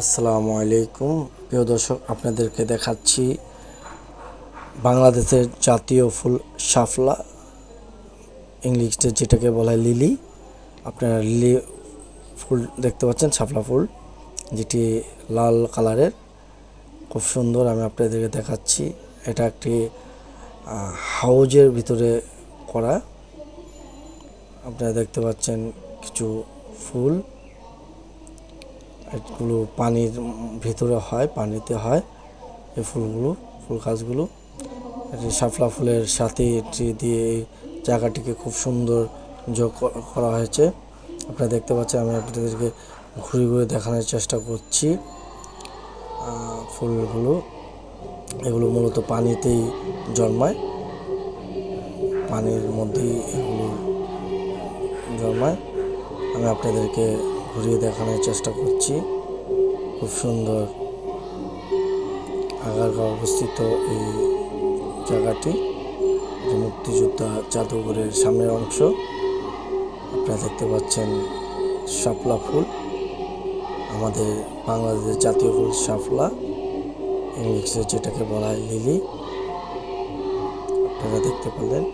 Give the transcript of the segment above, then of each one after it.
আসসালামু আলাইকুম। প্রিয় দর্শক, আপনাদেরকে দেখাচ্ছি বাংলাদেশের জাতীয় ফুল শাফলা, ইংলিশে যেটাকে বলা হয় লিলি। আপনারা লিলি ফুল দেখতে পাচ্ছেন শাপলা ফুল, যেটি লাল কালারের। খুব সুন্দর আমি আপনাদেরকে দেখাচ্ছি। এটা একটি হাউজের ভিতরে করা। আপনারা দেখতে পাচ্ছেন কিছু ফুল। এগুলো পানির ভিতরে হয়, পানিতে হয় এই ফুলগুলো, ফুল গাছগুলো। এটি শাপলা ফুলের সাথে এটি দিয়ে এই জায়গাটিকে খুব সুন্দর যোগ করা হয়েছে। আপনারা দেখতে পাচ্ছেন আমি আপনাদেরকে ঘুরে ঘুরে দেখানোর চেষ্টা করছি। ফুলগুলো, এগুলো মূলত পানিতেই জন্মায়। পানির মধ্যেই এগুলো জন্মায়। আমি আপনাদেরকে ঘুরিয়ে দেখানোর চেষ্টা করছি। খুব সুন্দর আগারগাঁও অবস্থিত এই জায়গাটি মুক্তিযোদ্ধা জাদুঘরের সামনের অংশ। আপনারা দেখতে পাচ্ছেন শাপলা ফুল, আমাদের বাংলাদেশের জাতীয় ফুল শাপলা ইংলিশে যেটাকে বলা হয় লিলি। আপনারা দেখতে পেলেন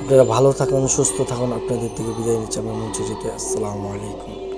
আপনারা ভালো থাকুন সুস্থ থাকুন। আপনাদের থেকে বিদায় নিচ্ছি। আমি মঞ্চে যেতে আসসালামু আলাইকুম।